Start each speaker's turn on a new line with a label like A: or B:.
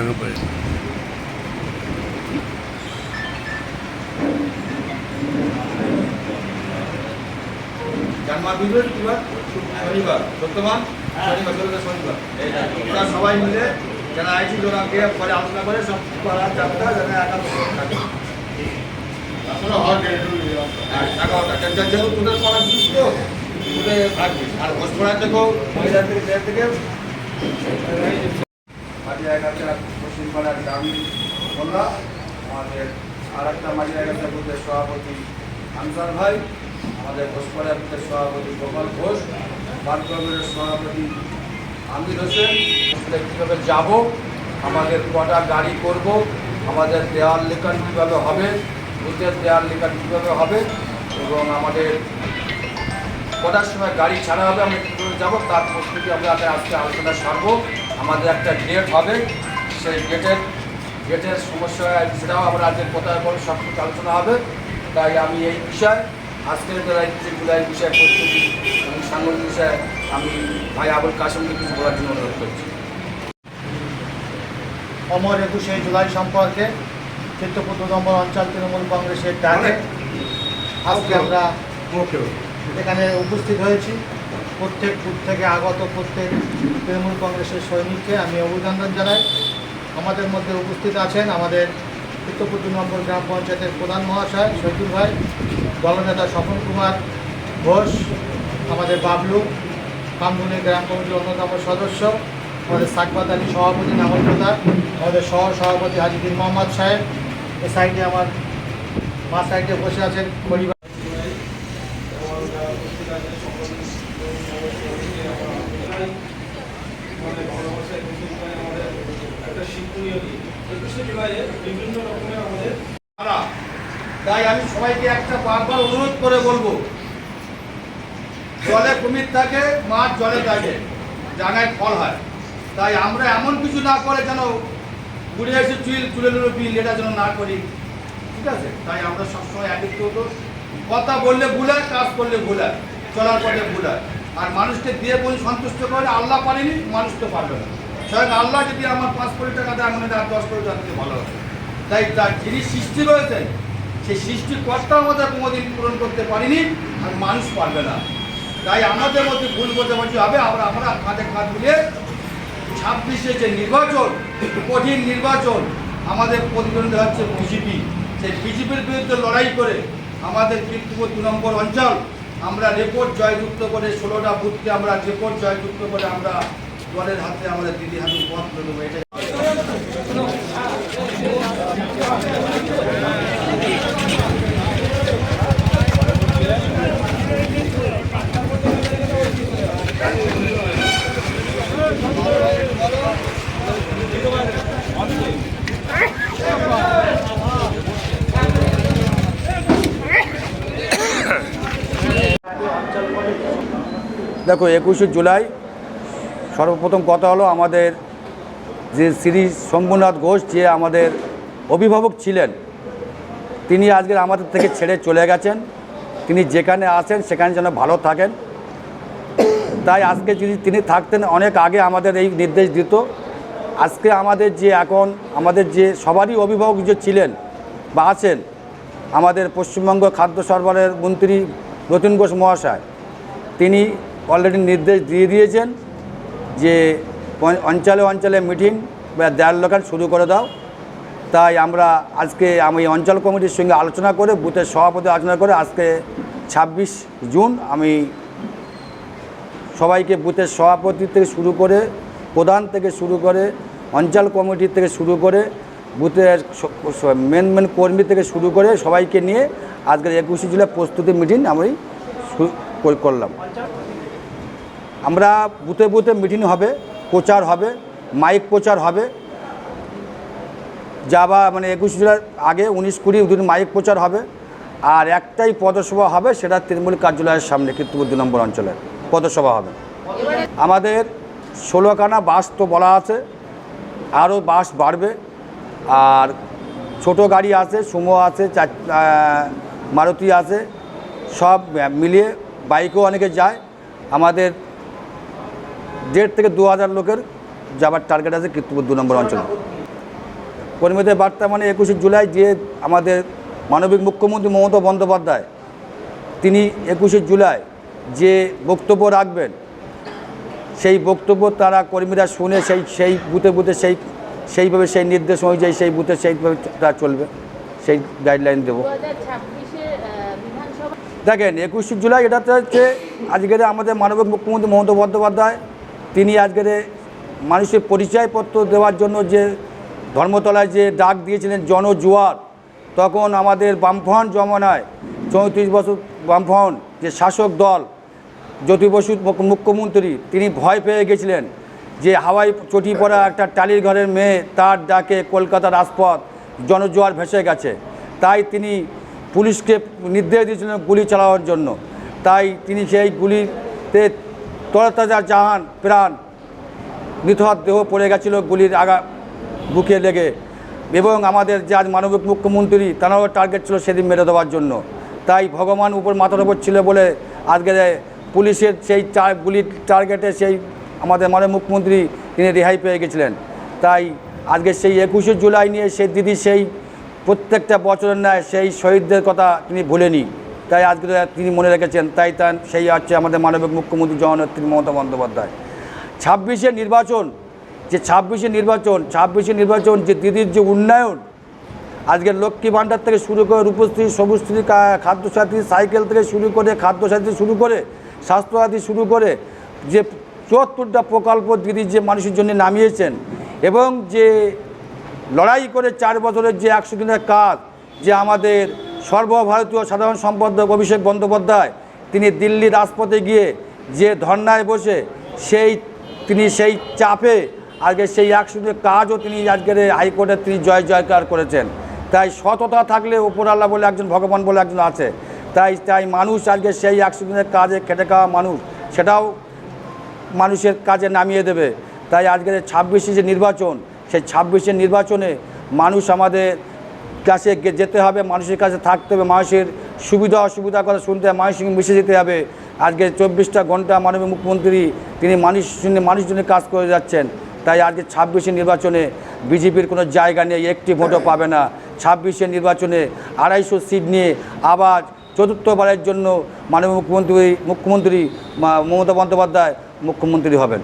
A: নিরানব্বই
B: জন্মা বৃহস্পতিবার শনিবার বর্তমান শনিবার শনিবার। ওরা সবাই মিলে যারা আইসি ওরা গিয়ে পরে আলোচনা করে, সব পাড়া চাপটা যারা একাত্তর থাকে। আর ঘোষপাড়া থেকেও মহিলা থেকে দেড় থেকে মাঝি এগারোটা পশ্চিমপাড়ার গ্রামীণ মোল্লা, আমাদের আর একটা মাঝি এগারোটা বুথের সভাপতি আনসার ভাই, আমাদের ঘোষপাড়া বুথের সভাপতি গোপাল ঘোষ বারকমের সভাপতি আমির হোসেন। কীভাবে যাব, আমাদের কটা গাড়ি করব, আমাদের দেওয়াল লেখান কীভাবে হবে, বুথের দেওয়াল লেখান কীভাবে হবে, এবং আমাদের কটার সময় গাড়ি ছাড়া হবে, আমরা কী করে যাব, তার প্রস্তুতি আমরা আজকে আলোচনা সারবো। আমাদের একটা ডেট হবে। সেই ডেটের ডেটের সমস্যা সেটাও আমরা আজকে কোথায় করে সব কিছু আলোচনা হবে। তাই আমি এই বিষয় আজকের বেলায় যেগুলো এই বিষয়ে প্রস্তুতি এবং সাংগঠনিক বিষয়ে আমি ভাই আবুল কাসেমকে কিছু বলার জন্য অনুরোধ করছি।
C: অমর একুশে জুলাই সম্পর্কে চিত্রপুর নম্বর অঞ্চল তৃণমূল কংগ্রেসের ডাকে আজকে আমরা এখানে উপস্থিত হয়েছি। প্রত্যেক বুথ থেকে আগত প্রত্যেক তৃণমূল কংগ্রেসের সৈনিককে আমি অভিনন্দন জানাই। আমাদের মধ্যে উপস্থিত আছেন আমাদের চিত্রপুর দু নম্বর গ্রাম পঞ্চায়েতের প্রধান মহাশয় শহীদুল ভাই, দলনেতা স্বপন কুমার ঘোষ, আমাদের বাবলু কামদুনি গ্রাম কমিটির অন্যতম সদস্য, আমাদের সাকবাত আলী সভাপতি নামল প্রধান, আমাদের সহ সভাপতি হাজিদিন মোহাম্মদ সাহেব, এ সাইডে আমার মা সাইডে বসে আছেন পরিবার
D: আমাদের ভালোবাসায় মুসলিমরাই আমাদের একটা শিক্ষণীয় দিন একুশে জুলাইয়ে বিভিন্ন রকমের আমাদের
B: তারা তাই আমি সবাইকে একটা বারবার অনুরোধ করে বলব, জলে কুমির থাকে, মাছ জলে থাকে জায়গায় ফল হয়। তাই আমরা এমন কিছু না করে যেন ঘুরে এসে চুল তুলে নিল বিল এটা যেন না করি। ঠিক আছে? তাই আমরা সবসময় একত্র হতো কথা বললে ভুলায় কাজ করলে ভুলায় চলার পথে ভুলায় আর মানুষকে দিয়ে বলি, সন্তুষ্ট করে আল্লাহ পারেনি, মানুষ তো পারবে না। স্বয়ং আল্লাহ যদি আমার পাঁচ কোটি টাকা দেয় মনে আর দশ কোটি টাকা ভালো হবে তাই তার যিনি সৃষ্টি রয়েছেন সেই সৃষ্টিকর্তা আমাদের কোনোদিন পূরণ করতে পারিনি আর মানুষ পারবে না। তাই আমাদের মধ্যে ভুল বোঝাবুঝি হবে। আমরা আমরা কাঁধে কাঁধ মিলিয়ে ছাব্বিশে যে নির্বাচন, কঠিন নির্বাচন, আমাদের প্রতিদ্বন্দ্বী হচ্ছে বিজেপি সেই বিজেপির বিরুদ্ধে লড়াই করে আমাদের কীর্তিপুর দু নম্বর অঞ্চল, আমরা রেকর্ড জয়যুক্ত করে ষোলোটা বুথকে আমরা রেকর্ড জয়যুক্ত করে আমরা দলের হাতে আমাদের দিদি হাতে তুলে দেবো এটাই দেখো একুশে জুলাই সর্বপ্রথম কথা হলো আমাদের যে শ্রী শম্ভুনাথ ঘোষ, যে আমাদের অভিভাবক ছিলেন, তিনি আজকে আমাদের থেকে ছেড়ে চলে গেছেন। তিনি যেখানে আসেন সেখানে যেন ভালো থাকেন। তাই আজকে যদি তিনি থাকতেন, অনেক আগে আমাদের এই নির্দেশ দিত। আজকে আমাদের যে এখন, আমাদের যে সবারই অভিভাবক যে ছিলেন বা আছেন, আমাদের পশ্চিমবঙ্গ খাদ্য সরবরাহের মন্ত্রী রতিন ঘোষ মহাশয়, তিনি অলরেডি নির্দেশ দিয়ে দিয়েছেন। যে অঞ্চলে অঞ্চলে মিটিং বা দেয়াল লোকাল শুরু করে দাও। তাই আমরা আজকে আমি অঞ্চল কমিটির সঙ্গে আলোচনা করে, বুথের সভাপতি আলোচনা করে আজকে ছাব্বিশ জুন আমি সবাইকে বুথের সভাপতি থেকে শুরু করে, প্রধান থেকে শুরু করে, অঞ্চল কমিটি থেকে শুরু করে, বুথের মেন মেন কর্মী থেকে শুরু করে সবাইকে নিয়ে আজকের একুশে জুলাই প্রস্তুতি মিটিং আমি করলাম। আমরা বুথে বুথে মিটিং হবে, প্রচার হবে, মাইক প্রচার হবে। যাবা মানে একুশ জুলাই আগে উনিশ কুড়ি দুদিন মাইক প্রচার হবে, আর একটাই পদসভা হবে সেটা তৃণমূল কার্যালয়ের সামনে কীর্তিপুর দু নম্বর অঞ্চলের পদসভা হবে। আমাদের ষোলোখানা বাস তো বলা আছে, আরও বাস বাড়বে, আর ছোট গাড়ি আছে, সুমো আছে মারুতি আছে, সব মিলিয়ে বাইকও অনেকে যায়। আমাদের দেড় থেকে দু হাজার লোকের যাবার টার্গেট আছে কীর্তিপুর দু নম্বর অঞ্চলে। কর্মীদের বার্তা মানে একুশে জুলাই যে আমাদের মানবিক মুখ্যমন্ত্রী মমতা বন্দ্যোপাধ্যায় তিনি একুশে জুলাই যে বক্তব্য রাখবেন সেই বক্তব্য তারা কর্মীরা শুনে সেই সেই বুথে বুথে সেই সেইভাবে সেই নির্দেশ অনুযায়ী সেই বুথে সেইভাবে তারা চলবে সেই গাইডলাইন দেবো। দেখেন একুশে জুলাই এটাতে হচ্ছে আজকের আমাদের মানবিক মুখ্যমন্ত্রী মমতা বন্দ্যোপাধ্যায় তিনি আজকের মানুষের পরিচয়পত্র দেওয়ার জন্য যে ধর্মতলায় যে ডাক দিয়েছিলেন জনজোয়ার, তখন আমাদের বামফ্রন্ট জমানায় চৌত্রিশ বছর বামফ্রন্ট যে শাসক দল, জ্যোতি বসু মুখ্যমন্ত্রী, তিনি ভয় পেয়ে গেছিলেন যে হাওয়াই চটি পড়া একটা টালির ঘরের মেয়ে তার ডাকে কলকাতার রাজপথ জনজোয়ার ভেসে গেছে। তাই তিনি পুলিশকে নির্দেশ দিয়েছিলেন গুলি চালানোর জন্য। তাই তিনি সেই গুলিতে তরতাজা জাহান, প্রাণ। মৃতহাত দেহ পড়ে গেছিল গুলির আগা, বুকে লেগে। এবং আমাদের যে আজ মানবিক মুখ্যমন্ত্রী, তারাও টার্গেট ছিল সেদিন মেরে দেওয়ার জন্য। তাই ভগবান উপর মাথার উপর ছিল বলে আজকে পুলিশের সেই গুলির টার্গেটে সেই আমাদের মাননীয় মুখ্যমন্ত্রী তিনি রেহাই পেয়ে গেছিলেন। তাই আজকে সেই একুশে জুলাই নিয়ে সেই দিদি সেই প্রত্যেকটা বছরের ন্যায় সেই শহীদদের কথা তিনি ভুলেনি। তাই আজকে তিনি মনে রেখেছেন, তাই তার সেই হচ্ছে আমাদের মানবিক মুখ্যমন্ত্রী জননেত্রী মমতা বন্দ্যোপাধ্যায়। ছাব্বিশে নির্বাচন, যে ছাব্বিশে নির্বাচন ছাব্বিশে নির্বাচন যে দিদির যে উন্নয়ন, আজকে লক্ষ্মী ভাণ্ডার থেকে শুরু করে রূপশ্রী, সবুজশ্রী খাদ্যসাথী, সাইকেল থেকে শুরু করে, খাদ্যসাথী শুরু করে, স্বাস্থ্যসাথী শুরু করে, যে চুয়াত্তরটা প্রকল্প দিদি যে মানুষের জন্য নামিয়েছেন, এবং যে লড়াই করে চার বছরের যে একশো দিনের কাজ, যে আমাদের সর্বভারতীয় সাধারণ সম্পাদক অভিষেক বন্দ্যোপাধ্যায়, তিনি দিল্লি রাজপথে গিয়ে যে ধর্নায় বসে সেই, তিনি সেই চাপে আজকে সেই দিনের কাজও তিনি আজকের হাইকোর্টে তিনি জয় জয়কার করেছেন। তাই সততা থাকলে ওপরাল্লাহ বলে একজন, ভগবান বলে একজন আছে। তাই তাই মানুষ আজকে সেই দিনের কাজে খেটে খাওয়া মানুষ, সেটাও মানুষের কাজে নামিয়ে দেবে। তাই আজকের ছাব্বিশে যে নির্বাচন, সেই ছাব্বিশের নির্বাচনে মানুষ আমাদের কাছে যেতে হবে, মানুষের কাছে থাকতে হবে, মানুষের সুবিধা অসুবিধার কথা শুনতে হবে, মানুষের সঙ্গে মিশে যেতে হবে। আজকে চব্বিশটা ঘণ্টা মাননীয় মুখ্যমন্ত্রী, তিনি মানুষ সঙ্গে মানুষের জন্য কাজ করে যাচ্ছেন। তাই আজকে ছাব্বিশে নির্বাচনে বিজেপির কোনো জায়গা নেই, একটি ভোটও পাবে না। ছাব্বিশে নির্বাচনে আড়াইশো সিট নিয়ে আবার চতুর্থবারের জন্য মাননীয় মুখ্যমন্ত্রী মুখ্যমন্ত্রী মমতা বন্দ্যোপাধ্যায় মুখ্যমন্ত্রী হবেন।